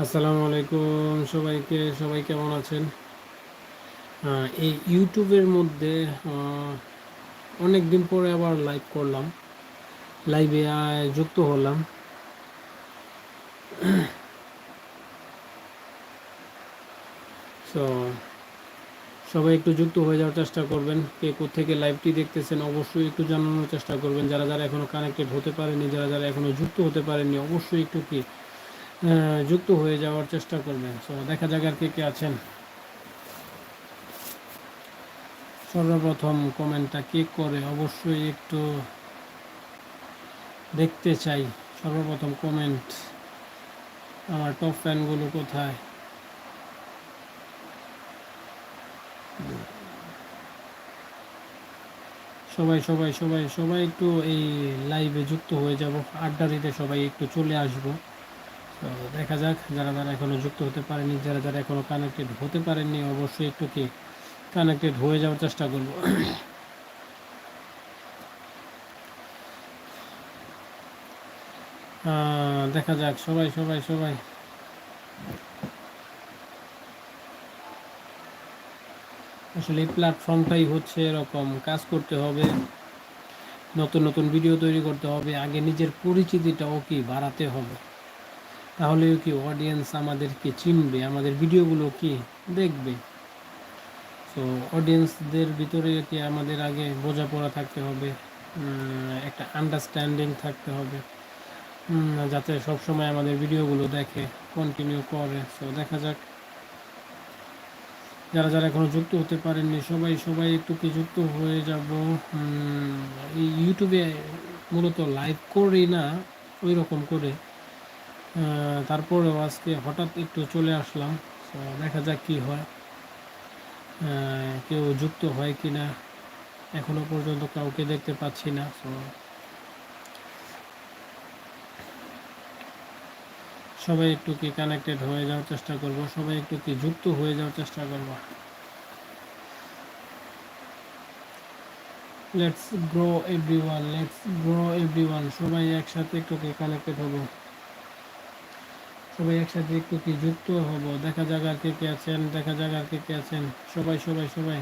আসসালামু আলাইকুম সবাইকে, সবাই কেমন আছেন? এই ইউটিউবের মধ্যে অনেক দিন পরে আবার লাইভ করলাম। লাইভে যুক্ত হলাম। সো সবাই একটু যুক্ত হয়ে যাওয়ার চেষ্টা করবেন। কে থেকে লাইভটি দেখতেছেন, অবশ্যই একটু জানানোর চেষ্টা করবেন। যারা যারা এখনও কানেক্টেড হতে পারেনি, যারা যারা এখনও যুক্ত হতে পারেনি অবশ্যই একটু কি যুক্ত হয়ে যাওয়ার চেষ্টা করবেন। সো দেখা যাক আর কে কে আছেন। সর্বপ্রথম কমেন্টটা কে করে, অবশ্যই একটু দেখতে চাই। সর্বপ্রথম কমেন্ট আমার টপ ফ্যানগুলো কোথায়? সবাই সবাই সবাই সবাই একটু এই লাইভে যুক্ত হয়ে যাব। আড্ডা দিতে সবাই একটু চলে আসব। তো দেখা যাক যারা যারা এখনও যুক্ত হতে পারেনি, যারা যারা এখনও কানেক্টেড হতে পারেননি, অবশ্যই একটু কি কানেক্টেড হয়ে যাওয়ার চেষ্টা করব। দেখা যাক, সবাই সবাই সবাই। আসলে এই প্ল্যাটফর্মটাই হচ্ছে এরকম কাজ করতে হবে, নতুন নতুন ভিডিও তৈরি করতে হবে, আগে নিজের পরিচিতিটাও কি বাড়াতে হবে। তাহলেও কি অডিয়েন্স আমাদেরকে চিনবে? আমাদের ভিডিওগুলো কি দেখবে? তো অডিয়েন্সদের ভিতরে কি আমাদের আগে বোঝাপড়া থাকতে হবে একটা আন্ডারস্ট্যান্ডিং থাকতে হবে যাতে সব সময় আমাদের ভিডিওগুলো দেখে কন্টিনিউ করে। তো দেখা যাক। যারা যারা এখনও যুক্ত হতে পারেননি, সবাই সবাই একটু কি যুক্ত হয়ে যাব। এই ইউটিউবে মূলত লাইভ করি না ওই রকম করে তারপরেও আজকে হঠাৎ একটু চলে আসলাম। দেখা যাক কি হয়। কেউ যুক্ত হয় কি না এখনও পর্যন্ত কাউকে দেখতে পাচ্ছি না সবাই একটু কি কানেক্টেড হয়ে যাওয়ার চেষ্টা করব, সবাই একটু কি যুক্ত হয়ে যাওয়ার চেষ্টা করব। Let's grow everyone let's grow everyone সবাই একসাথে একটু কি কানেক্টেড হব। সবাই একসাথে একটু কি যুক্ত হব। দেখা যাক আর কে কে আছেন, দেখা যাক আর কে কে আছেন। সবাই সবাই সবাই।